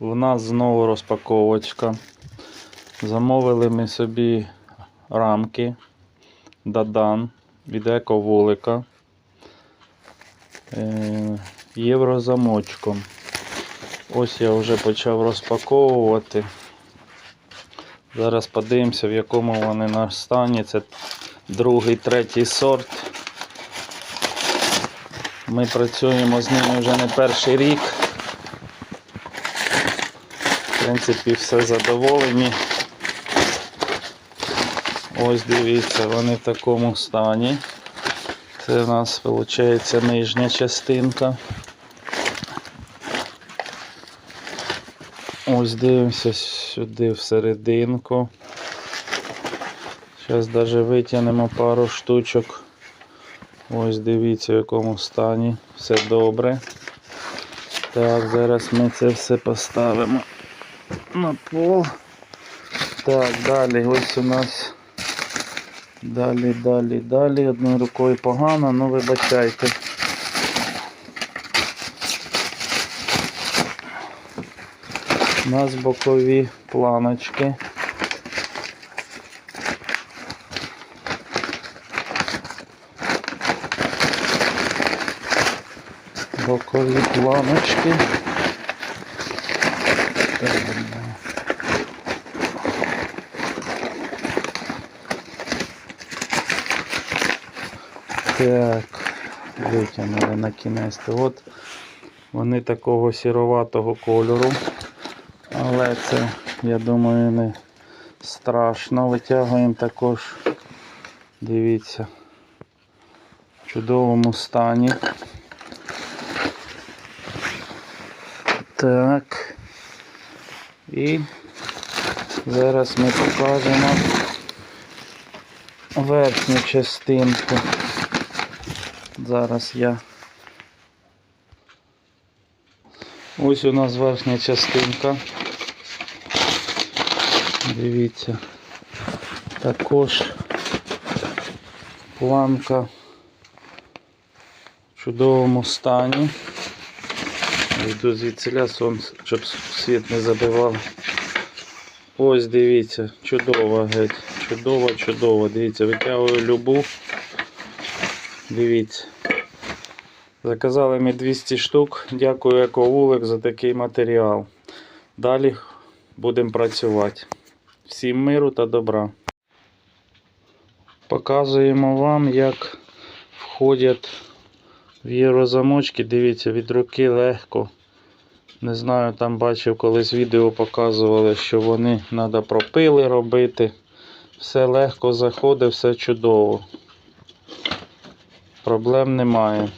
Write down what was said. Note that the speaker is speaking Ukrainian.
В нас знову розпаковочка. Замовили ми собі рамки Дадан від ековулика е, єврозамочком. Ось я вже почав розпаковувати. Зараз подивимося, в якому вони на стані. Це другий, третій сорт. Ми працюємо з ними вже не перший рік. В принципі, все задоволені. Ось дивіться, вони в такому стані. Це у нас виходить нижня частинка. Ось дивимося сюди всерединку. Зараз навіть витягнемо пару штучок. Ось дивіться в якому стані. Все добре. Так, зараз ми це все поставимо на пол. Так, далі ось у нас далі, далі, далі. Одною рукою погано, ну вибачайте. У нас бокові планочки. Бокові планочки. Так, витягнули на кінець. От вони такого сіроватого кольору. Але це, я думаю, не страшно. Витягуємо також, дивіться, в чудовому стані. Так. І зараз ми покажемо верхню частинку. Зараз я. Ось у нас верхня частинка. Дивіться. Також планка в чудовому стані. Йду звідсиля сонце, щоб світ не забивав. Ось дивіться, чудово геть. Чудово, чудово. Дивіться, витягую любу. Дивіться. Заказали ми 200 штук. Дякую Ековулик за такий матеріал. Далі будемо працювати. Всім миру та добра. Показуємо вам, як входять в єврозамочки. Дивіться, від руки легко. Не знаю, там бачив, колись відео показували, що вони треба пропили робити. Все легко заходить, все чудово. Проблем немає.